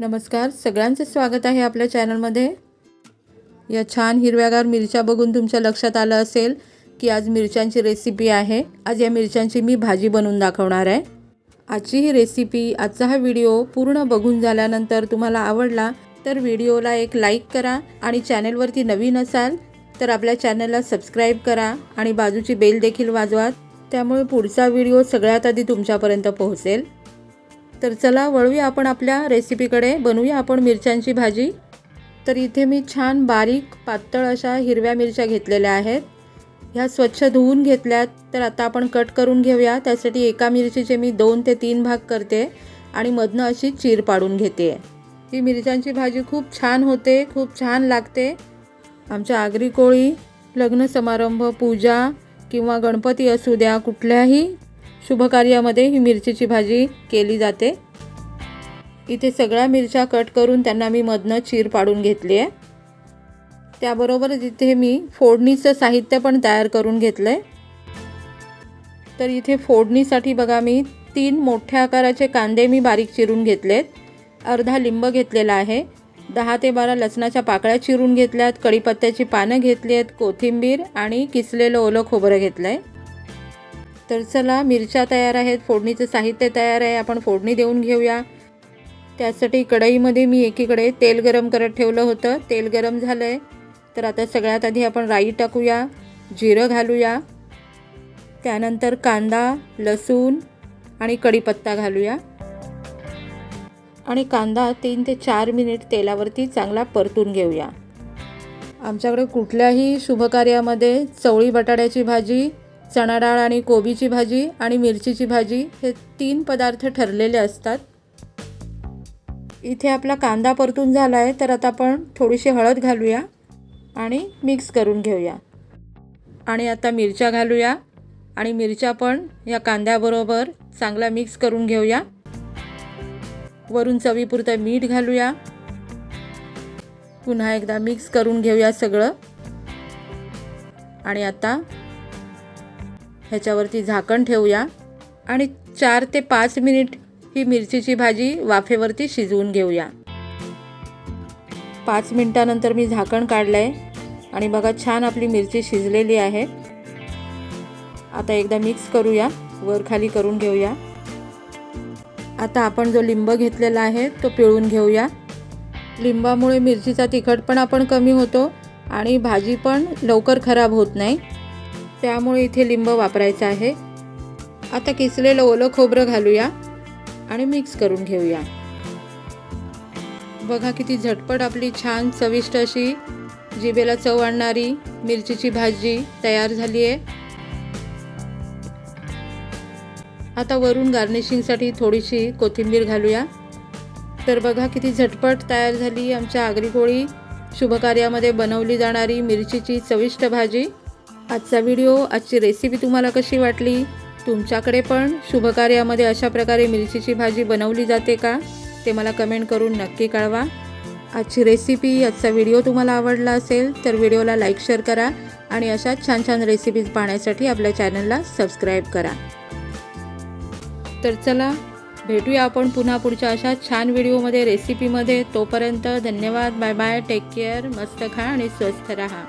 नमस्कार सगळ्यांचं स्वागत आहे आपल्या चॅनलमध्ये. या छान हिरव्यागार मिरच्या बघून तुमच्या लक्षात आलं असेल की आज मिरच्यांची रेसिपी आहे. आज या मिरच्यांची मी भाजी बनवून दाखवणार आहे. आजची ही रेसिपी आजचा हा व्हिडिओ पूर्ण बघून झाल्यानंतर तुम्हाला आवडला तर व्हिडिओला एक लाईक करा आणि चॅनलवरती नवीन असाल तर आपल्या चॅनलला सबस्क्राईब करा आणि बाजूची बेल देखील वाजवा. त्यामुळे पुढचा व्हिडिओ सगळ्यात आधी तुमच्यापर्यंत पोहोचेल. तर चला वळूया आपण आपल्या रेसिपीकडे बनवूया आपण मिरच्यांची भाजी. तर इथे मी छान बारीक पातळ अशा हिरव्या मिरच्या घेतलेल्या आहेत. ह्या स्वच्छ धुवून घेतल्यात. तर आता आपण कट करून घेऊया. त्यासाठी एका मिरचीचे मी दोन ते तीन भाग करते आणि मधनं अशी चीर पाडून घेते. ही मिरच्यांची भाजी खूप छान होते खूप छान लागते. आमच्या आगरी कोळी लग्न समारंभ पूजा किंवा गणपती असू द्या कुठल्याही शुभकार्यामध्ये ही मिरचीची भाजी केली जाते. इथे सगळ्या मिरच्या कट करून त्यांना मी मधनं चीर पाडून घेतली आहे. त्याबरोबरच इथे मी फोडणीचं साहित्य पण तयार करून घेतलं आहे तर इथे फोडणीसाठी बघा मी तीन मोठ्या आकाराचे कांदे मी बारीक चिरून घेतलेत. अर्धा लिंब घेतलेला आहे. दहा ते बारा लसणाच्या पाकळ्या चिरून घेतल्यात. कढीपत्त्याची पानं घेतली आहेत कोथिंबीर आणि किसलेलं ओलं खोबरं घेतलं आहे तर चला मिरच्या तयार आहेत फोडणीचं साहित्य तयार आहे आपण फोडणी देऊन घेऊया. त्यासाठी कढईमध्ये मी एकीकडे तेल गरम करत ठेवलं होतं. तेल गरम झालं आहे तर आता सगळ्यात आधी आपण राई टाकूया जिरं घालूया. त्यानंतर कांदा लसूण आणि कढीपत्ता घालूया. आणि कांदा तीन ते चार मिनिट तेलावरती चांगला परतून घेऊया. आमच्याकडे कुठल्याही शुभकार्यामध्ये चवळी बटाट्याची भाजी चणा डाळ आणि कोबीची भाजी आणि मिरचीची भाजी हे तीन पदार्थ ठरलेले असतात. इथे आपला कांदा परतून झाला आहे तर आता आपण थोडीशी हळद घालूया आणि मिक्स करून घेऊया. आणि आता मिरच्या घालूया आणि मिरच्या पण या कांद्याबरोबर चांगला मिक्स करून घेऊया. वरून चवीपुरतं मीठ घालूया. पुन्हा एकदा मिक्स करून घेऊया सगळं. आणि आता ह्याच्यावरती झाकण ठेवूया. आणि चार ते पाच मिनिट ही मिरचीची भाजी वाफेवरती शिजवून घेऊया. पाच मिनटानंतर मी झाकण काढलं आहे आणि बघा छान आपली मिरची शिजलेली आहे. आता एकदा मिक्स करूया. वर खाली करून घेऊया. आता आपण जो लिंब घेतलेला आहे तो पिळून घेऊया. लिंबामुळे मिरचीचा तिखटपणा पण कमी होतो आणि भाजी पण लवकर खराब होत नाही. त्यामुळे इथे लिंब वापरायचं आहे. आता किसलेलं ओलं खोबरं घालूया आणि मिक्स करून घेऊया. बघा किती झटपट आपली छान चविष्ट अशी जिबेला चव आणणारी मिरचीची भाजी तयार झाली आहे. आता वरून गार्निशिंगसाठी थोडीशी कोथिंबीर घालूया. तर बघा किती झटपट तयार झाली आमच्या आगरी कोळी शुभकार्यामध्ये बनवली जाणारी मिरचीची चविष्ट भाजी. आजचा व्हिडिओ आजची रेसिपी तुम्हाला कशी वाटली? तुमच्याकडे पण शुभकार्यामध्ये अशा प्रकारे मिरचीची भाजी बनवली जाते का? ते मला कमेंट करून नक्की कळवा. आजची रेसिपी आजचा व्हिडिओ तुम्हाला आवडला असेल तर व्हिडिओला लाईक शेअर करा आणि अशा छान छान रेसिपीज पाहण्यासाठी आपल्या चॅनलला सबस्क्राईब करा. तर चला भेटूया आपण पुन्हा पुढच्या अशा छान व्हिडिओमध्ये रेसिपीमध्ये तोपर्यंत धन्यवाद बाय बाय टेक केअर मस्त खा आणि स्वस्थ राहा.